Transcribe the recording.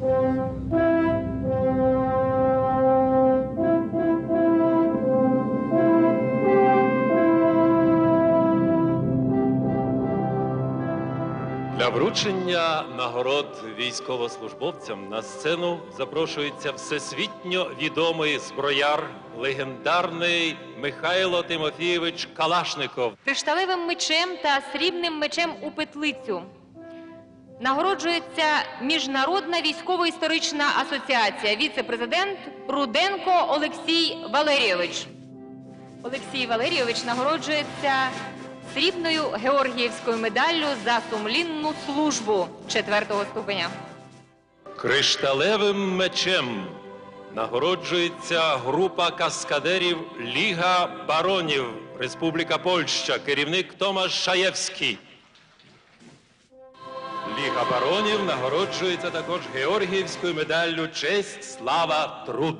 Для вручення нагород військовослужбовцям на сцену запрошується всесвітньо відомий зброяр, легендарний Михайло Тимофійович Калашников. Кришталевим мечем та срібним мечем у петлицю нагороджується Міжнародна військово-історична асоціація, віце-президент Руденко Олексій Валерійович. Олексій Валерійович нагороджується срібною Георгіївською медаллю за сумлінну службу четвертого ступеня. Кришталевим мечем нагороджується група каскадерів Ліга баронів Республіка Польща, керівник Томаш Шаєвський. Ліга баронів нагороджується також Георгіївською медаллю Честь, слава, труд.